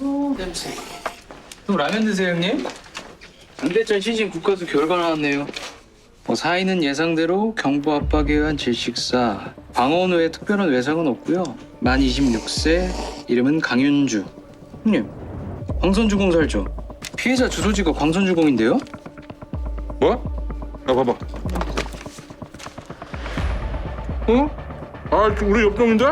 냄새. 또 라면 드세요, 형님? 강대천 신신 국가수 결과 나왔네요. 뭐 사인은 예상대로 경부 압박에 의한 질식사. 방어원 외에 특별한 외상은 없고요. 만 26세, 이름은 강윤주. 형님, 광선주공 살죠? 피해자 주소지가 광선주공인데요? 뭐? 야 봐봐. 어? 아 우리 옆동인데?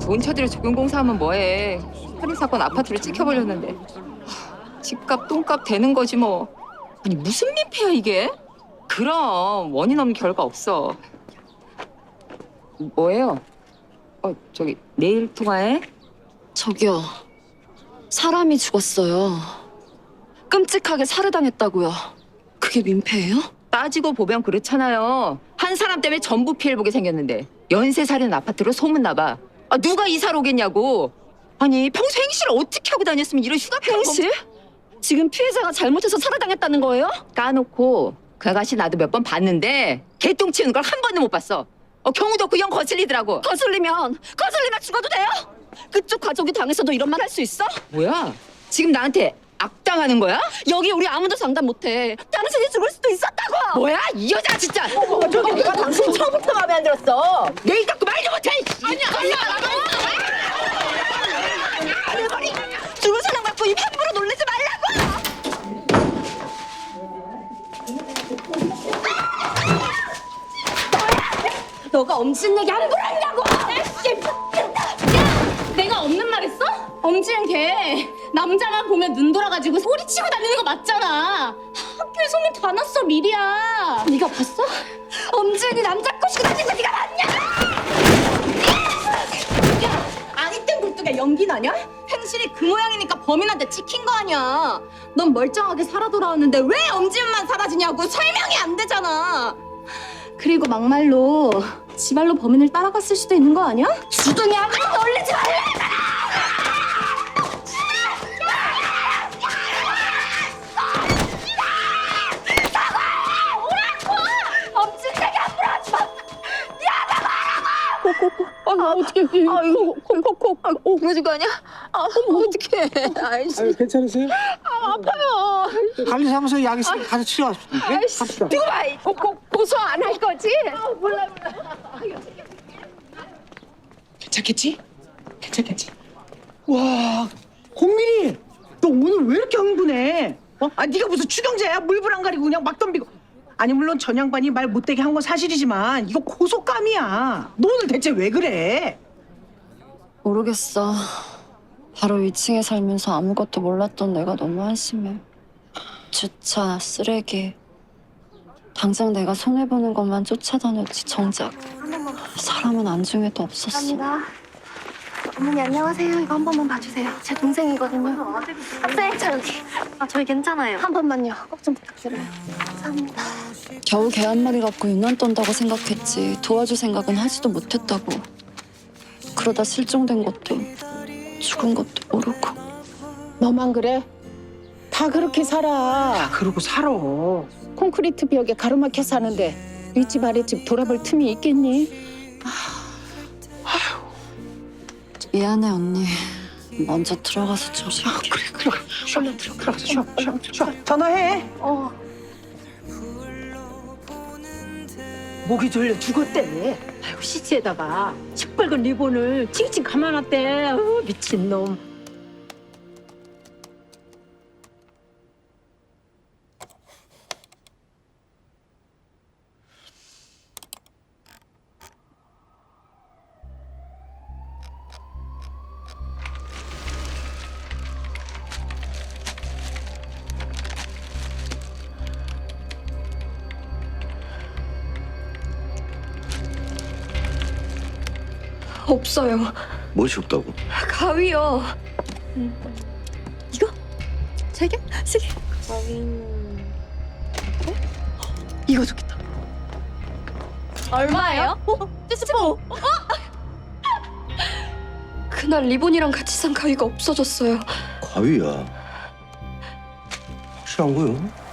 돈 쳐들여 조경공사하면 뭐해. 살인 사건 아파트를 찍혀버렸는데. 하, 집값 똥값 되는 거지 뭐. 아니 무슨 민폐야 이게? 그럼 원인 없는 결과 없어. 뭐예요? 어 저기 내일 통화해? 저기요. 사람이 죽었어요. 끔찍하게 살해당했다고요. 그게 민폐예요? 따지고 보면 그렇잖아요. 한 사람 때문에 전부 피해를 보게 생겼는데 연쇄 살인 아파트로 소문나봐. 아, 누가 이사를 오겠냐고. 아니 평소 행실을 어떻게 하고 다녔으면 이런 휴가 행실? 지금 피해자가 잘못해서 살해당했다는 거예요? 까놓고 그 아가씨 나도 몇 번 봤는데 개똥 치우는 걸 한 번도 못 봤어. 어, 경우도 없고 영 거슬리더라고. 거슬리면 거슬리면 죽어도 돼요? 그쪽 가족이 당해서도 이런 말 할 수 있어? 뭐야? 지금 나한테 악당하는 거야? 여기 우리 아무도 상담 못해. 당신이 죽을 수도 있었다고. 뭐야? 이 여자 진짜. 저기 내가 당신 처음부터 마음에 안 들었어. 내일 갖고 말도 못해. 아니야, 내 머리 죽은 사람 갖고 입 함부로 놀리지 말라고. 너가 엄친 얘기 함부로 하냐고. 내가 없는 말 했어? 엄지는 걔 남자만 보면 눈 돌아가지고 소리치고 다니는 거 맞잖아. 학교에 소문 다 났어 미리야. 네가 봤어? 엄지은이 남자 꼬시고 다니는 거 네가 봤냐? 야, 아니 땐 굴뚝에 연기 나냐? 행실이 그 모양이니까 범인한테 찍힌 거 아니야. 넌 멀쩡하게 살아 돌아왔는데 왜 엄지은만 사라지냐고 설명이 안 되잖아. 그리고 막말로 지발로 범인을 따라갔을 수도 있는 거 아니야? 주둥이 함부로 놀리지 하지 마. 아, 어떻게 콕콕콕 어 그러지 거 아니야? 아 어떡해 아이씨 아유, 괜찮으세요? 아파요 관리사무소 약 있으면 가서 치료하십시오. 네? 갑시다. 두고 봐 고, 고, 고소 안 할 거지? 괜찮겠지? 괜찮겠지? 와, 홍민이, 너 오늘 왜 이렇게 흥분해? 어? 아, 네가 무슨 추경자야? 물불 안 가리고 그냥 막 덤비고. 아니 물론 전 양반이 말 못되게 한 건 사실이지만 이거 고속감이야. 너 오늘 대체 왜 그래? 모르겠어. 바로 위층에 살면서 아무것도 몰랐던 내가 너무 한심해. 주차, 쓰레기. 당장 내가 손해보는 것만 쫓아다녔지 정작 사람은 안중에도 없었어. 감사합니다. 어머니 안녕하세요. 이거 한 번만 봐주세요. 제 동생이거든요. 학생 저 여기. 아 저희 괜찮아요. 한 번만요. 꼭 좀 부탁드려요. 감사합니다. 겨우 개 한 마리 갖고 유난 떤다고 생각했지 도와줄 생각은 하지도 못했다고. 그러다 실종된 것도 죽은 것도 모르고. 너만 그래? 다 그렇게 살아. 그러고 살아. 콘크리트 벽에 가로막혀 사는데 윗집 아랫집 돌아볼 틈이 있겠니? 미안해 언니. 먼저 들어가서 좀 쉬게. 그래, 그래. 쉬어, 들어가서 쉬어, 쉬어, 쉬어. 전화해. 어 목이 졸려 죽었대. 아이고 시체에다가 시뻘건 리본을 칭칭 감아놨대. 어, 미친놈. 없어요. 무엇이 없다고? 가위요. 이거? 세 개? 세 개? 이거 좋겠다. 얼마예요? 찌찌뽀. 그날 리본이랑 같이 산 가위가 없어졌어요. 가위야. 확실한 거요?